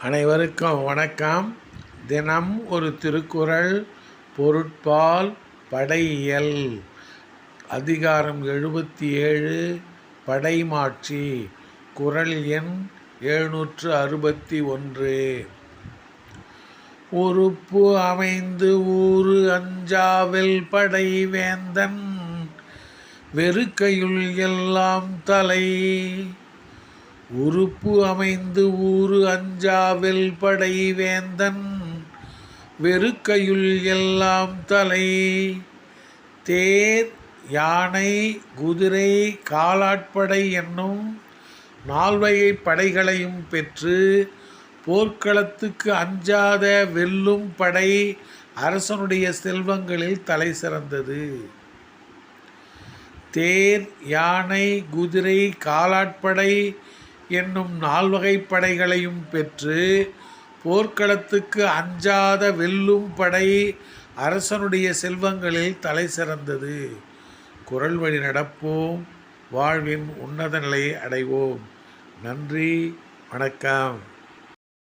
அனைவருக்கும் வணக்கம். தினம் ஒரு திருக்குறள் பொருட்பால் படையியல். அதிகாரம் எழுபத்தி ஏழு படைமாட்சி. குறள் எண் எழுநூற்று அறுபத்தி ஒன்று உறுப்பு அமைந்து ஊறு அஞ்சாவில் படை வேந்தன். வெறுக்கையுள் எல்லாம் தலை உறுப்பு அமைந்து ஊறு அஞ்சாவில் படை வேந்தன் வெறுக்கையுள் எல்லாம் தலை. தேர் யானை குதிரை காலாட்படை என்னும் நால்வகை படைகளையும் பெற்று போர்க்களத்துக்கு அஞ்சாத வெல்லும் படை அரசனுடைய செல்வங்களில் தலை சிறந்தது. தேர் யானை குதிரை காலாட்படை என்னும் நால்வகை படைகளையும் பெற்று போர்க்களத்துக்கு அஞ்சாத வெல்லும் படை அரசனுடைய செல்வங்களில் தலை சிறந்தது. குரல் வழி நடப்போம். வாழ்வின் உன்னத நிலையை அடைவோம். நன்றி. வணக்கம்.